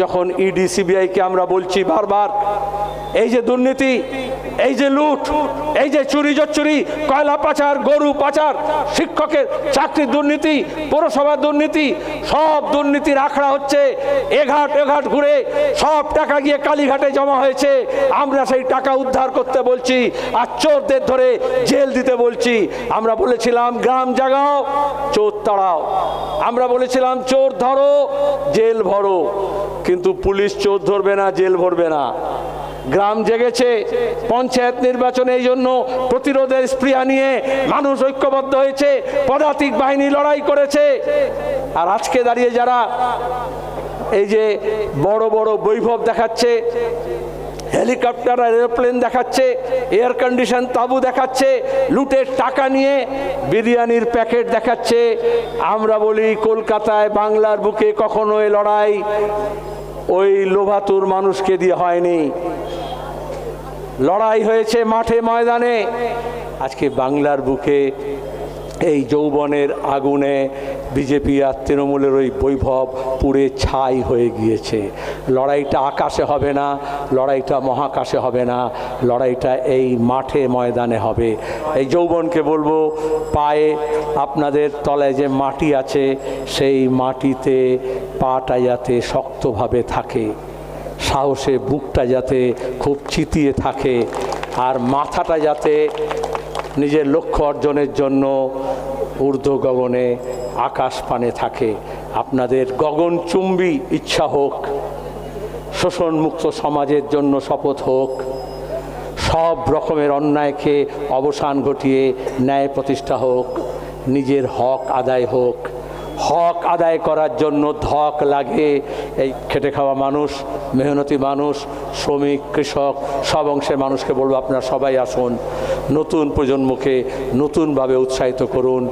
যখন ইডি সিবিআইকে আমরা বলছি বারবার, এই যে দুর্নীতি, এই যে লুট, এই যে চুরি চুরি কয়লা পাচার, গরু পাচার, শিক্ষকের চাকরির দুর্নীতি পৌরসভার দুর্নীতি, সব দুর্নীতির আখড়া হচ্ছে এঘাট এঘাট ঘুরে সব টাকা গিয়ে কালীঘাটে জমা হয়েছে। আমরা সেই টাকা উদ্ধার করতে বলছি, আর চোরদের ধরে জেল দিতে বলছি। আমরা বলেছিলাম, গ্রাম জাগাও, চোর তাড়াও। আমরা বলেছিলাম, চোর ধরো, জেল ভরো। কিন্তু পুলিশ চোর ধরবে না, জেল ভরবে না। গ্রাম জেগেছে, পঞ্চায়েত নির্বাচনে এই জন্য প্রতিরোধের স্প্রিয়া নিয়ে মানুষ ঐক্যবদ্ধ হয়েছে, পদাতিক বাহিনী লড়াই করেছে। আর আজকে দাঁড়িয়ে যারা এই যে বড় বড় বৈভব দেখাচ্ছে হেলিকপ্টার আর এরোপ্লেন দেখাচ্ছে এয়ার কন্ডিশন তাবু দেখাচ্ছে, লুটের টাকা নিয়ে বিরিয়ানির প্যাকেট দেখাচ্ছে। আমরা বলি, কলকাতায় বাংলার বুকে কখনো এ লড়াই, ওই লোভাতুর মানুষকে দিয়ে হয়নি। লড়াই হয়েছে মাঠে ময়দানে। আজকে বাংলার বুকে এই যৌবনের আগুনে বিজেপি আর তৃণমূলের ওই বৈভব পুড়ে ছাই হয়ে গিয়েছে। লড়াইটা আকাশে হবে না, লড়াইটা মহাকাশে হবে না, লড়াইটা এই মাঠে ময়দানে হবে। এই যৌবনকে বলব, পায়ে আপনাদের তলায় যে মাটি আছে, সেই মাটিতে পাটা যাতে শক্তভাবে থাকে, সাহসে বুকটা যাতে খুব চিতিয়ে থাকে, আর মাথাটা যাতে নিজের লক্ষ্য অর্জনের জন্য ঊর্ধ্ব গগনে আকাশ পানে থাকে। আপনাদের গগনচুম্বী ইচ্ছা হোক শোষণমুক্ত সমাজের জন্য শপথ হোক, সব রকমের অন্যায়কে অবসান ঘটিয়ে ন্যায় প্রতিষ্ঠা হোক, নিজের হক আদায় হোক হক আদায় করার জন্য ধক লাগে। এই খেটে খাওয়া মানুষ, মেহনতি মানুষ, শ্রমিক, কৃষক, সব অংশের মানুষকে বলব আপনারা সবাই আসুন, নতুন প্রজন্মকে নতুনভাবে উৎসাহিত করুন।